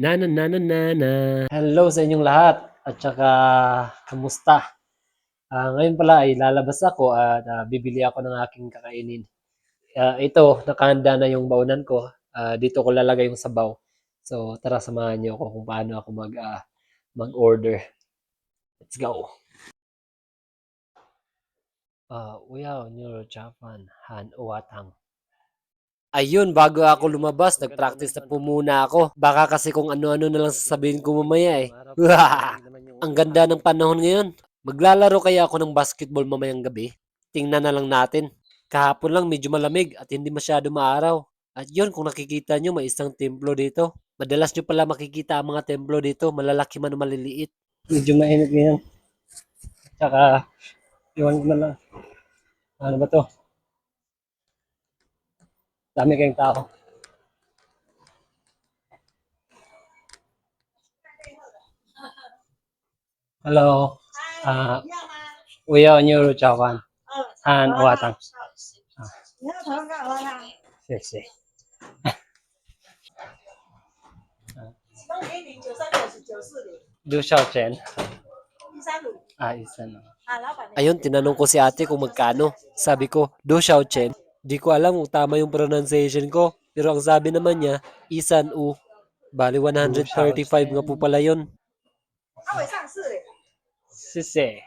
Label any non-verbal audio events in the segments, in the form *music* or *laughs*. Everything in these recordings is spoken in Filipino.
Na na na na na na. Hello sa inyong lahat at saka kamusta? Ah, ngayon pala ay lalabas ako at ah, bibili ako ng aking kakainin. Ah, ito, nakahanda na yung baunan ko. Ah, dito ko lalagay yung sabaw. So, tara samahan niyo ako kung paano ako mag ah, mag-order. Let's go. Ah, uyaw, nyuro, chapan, han, uwatang. Ayun, bago ako lumabas, nag-practice na po muna ako. Baka kasi kung ano-ano na lang sasabihin ko mamaya eh. *laughs* Ang ganda ng panahon ngayon. Maglalaro kaya ako ng basketball mamayang gabi? Tingnan na lang natin. Kahapon lang medyo malamig at hindi masyado maaraw. At yun, kung nakikita nyo, may isang templo dito. Madalas nyo pala makikita ang mga templo dito, malalaki man o maliliit. Medyo mainit ngayon. Tsaka, iwan ko na lang. Ano ba to? Dami kayong tao. Hello. Uh, we are New Japan and Watang. Ah. Yes, yes. Liu Xiaochen. Ah, isa na. Ayun, tinanong ko si ate kung magkano. Sabi ko, Liu Xiaochen. Di ko alam kung tama yung pronunciation ko. Pero ang sabi naman niya, Isan U. Bali, 135 nga po pala yun. Sise.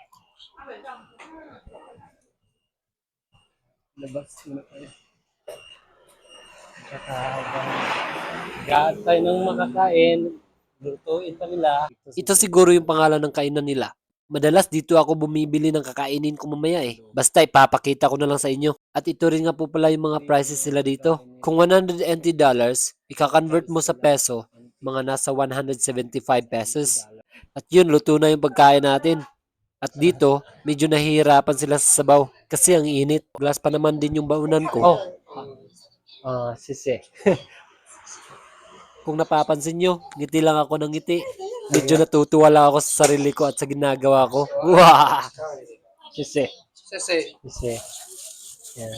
Labas muna tayo. Lahat tayo nang makakain. Lutuin pa nila. Ito siguro yung pangalan ng kainan nila. Madalas dito ako bumibili ng kakainin ko mamaya eh. Basta ipapakita ko na lang sa inyo. At ito rin nga po pala yung mga prices nila dito. Kung $180, ika-convert mo sa peso, mga nasa 175 pesos. At yun, luto na yung pagkain natin. At dito, medyo nahihirapan sila sa sabaw kasi ang init. Glass pa naman din yung baunan ko. Oh, ah, sisi. Kung napapansin nyo, ngiti lang ako ng ngiti. Medyo natutuwa lang ako sa sarili ko at sa ginagawa ko. Wow! Sese. Eh. Sese. Eh. Sese. Eh. Yeah.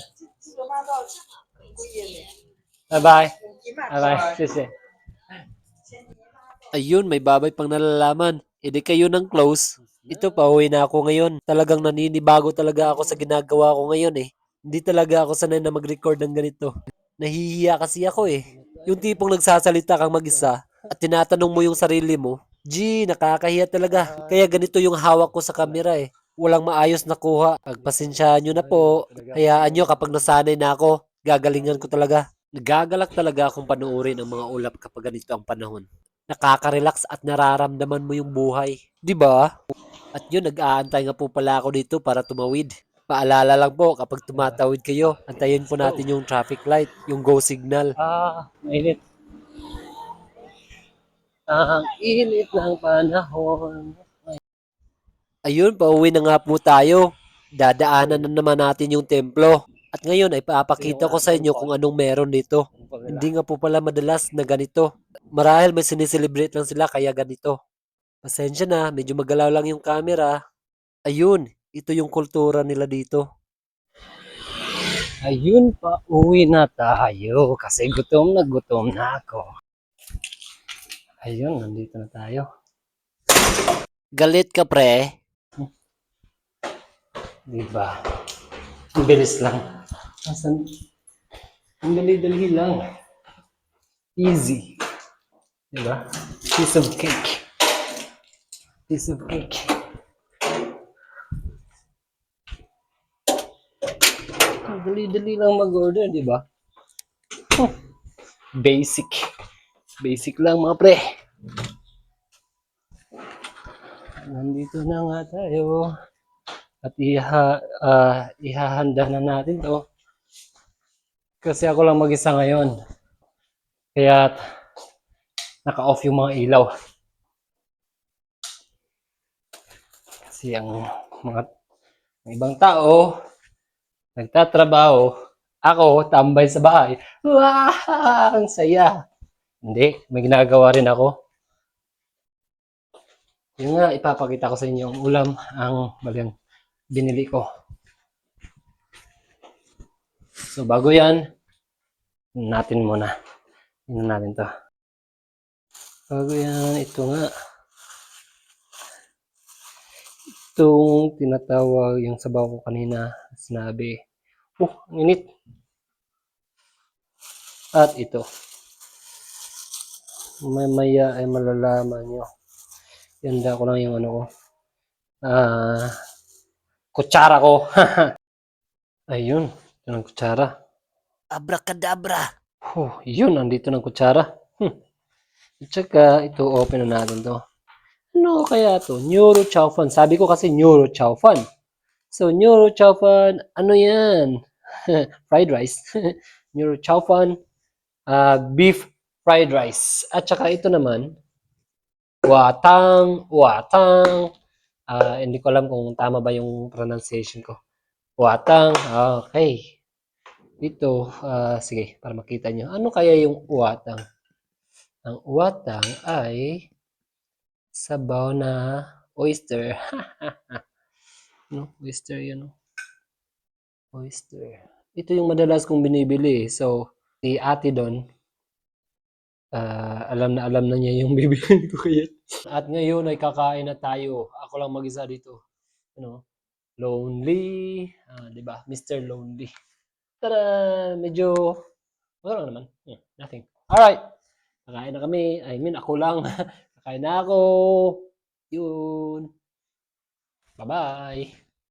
Bye-bye. Bye-bye. Sese. Ayun, may babay pang nalalaman. E kayo ng close. Ito, pauwi na ako ngayon. Talagang naninibago talaga ako sa ginagawa ko ngayon eh. Hindi talaga ako sanay na mag-record ng ganito. Nahihiya kasi ako eh. Yung tipong nagsasalita kang mag-isa at tinatanong mo yung sarili mo, G, nakakahiya talaga. Kaya ganito yung hawak ko sa camera eh. Walang maayos na kuha. Pagpasensyahan nyo na po. Hayaan nyo kapag nasanay na ako, gagalingan ko talaga. Nagagalak talaga akong panuorin ang mga ulap kapag ganito ang panahon. Nakaka-relax at nararamdaman mo yung buhay. 'Di ba? At yun, nag-aantay nga po pala ako dito para tumawid. Paalala lang po, kapag tumatawid kayo, antayin po natin yung traffic light, yung go signal. Ah, mainit. Ang init ng panahon. Ayun, pauwi na nga po tayo. Dadaanan na naman natin yung templo. At ngayon ay paapakita ko sa inyo kung anong meron dito. Hindi nga po pala madalas na ganito. Marahil may sineselebrate lang sila kaya ganito. Pasensya na, medyo magalaw lang yung camera. Ayun, ito yung kultura nila dito. Ayun pa, uwi na tayo kasi gutom na gutom na ako. Ayun, nandito na tayo. Galit ka pre? Diba? Ang bilis lang. Asan? Ang dali-dali lang. Easy. Diba? Piece of cake. Piece of cake. Ang dali-dali lang mag-order, di ba? Huh. Basic. Basic lang mga pre. Nandito na nga tayo. At iha, ah, ihahanda na natin to. Kasi ako lang mag-isa ngayon. Kaya naka-off yung mga ilaw. Kasi ang mga ang ibang tao nagtatrabaho, ako tambay sa bahay. Wow, ang saya. Hindi, may ginagawa rin ako. Yun nga, ipapakita ko sa inyo ang ulam, ang maling binili ko. So, bago yan, natin muna. Tingnan natin to. Bago yan, ito nga. Itong tinatawag yung sabaw ko kanina, sinabi. Oh, ang init. At ito. Mamaya ay malalaman nyo. Yanda ko lang yung ano ko. Ah, kutsara ko. *laughs* Ayun, ito ng kutsara. Abracadabra. Oh, yun, nandito ng kutsara. Hmm. At saka, ito, open na natin to. Ano kaya to? Neuro chow fan. Sabi ko kasi neuro chow fan. So, neuro chow fan, ano yan? *laughs* fried rice. *laughs* neuro chow fan, ah, beef fried rice. At saka ito naman, watang, watang. Ah, hindi ko alam kung tama ba yung pronunciation ko. Watang, okay. Dito, ah, sige, para makita nyo. Ano kaya yung uwatang? Ang uwatang ay sabaw na oyster. *laughs* no, oyster yun. no? Oyster. Ito yung madalas kong binibili. So, si ate doon, ah, alam na alam na niya yung *laughs* bibili ko kaya. At ngayon ay kakain na tayo. Ako lang mag-isa dito. Ano? Lonely. Ah, 'di ba? Mr. Lonely. Tara, medyo wala lang naman. Yeah, nothing. Alright. Kakain na kami. I mean, ako lang. *laughs* Kakain na ako. Yun. Bye-bye.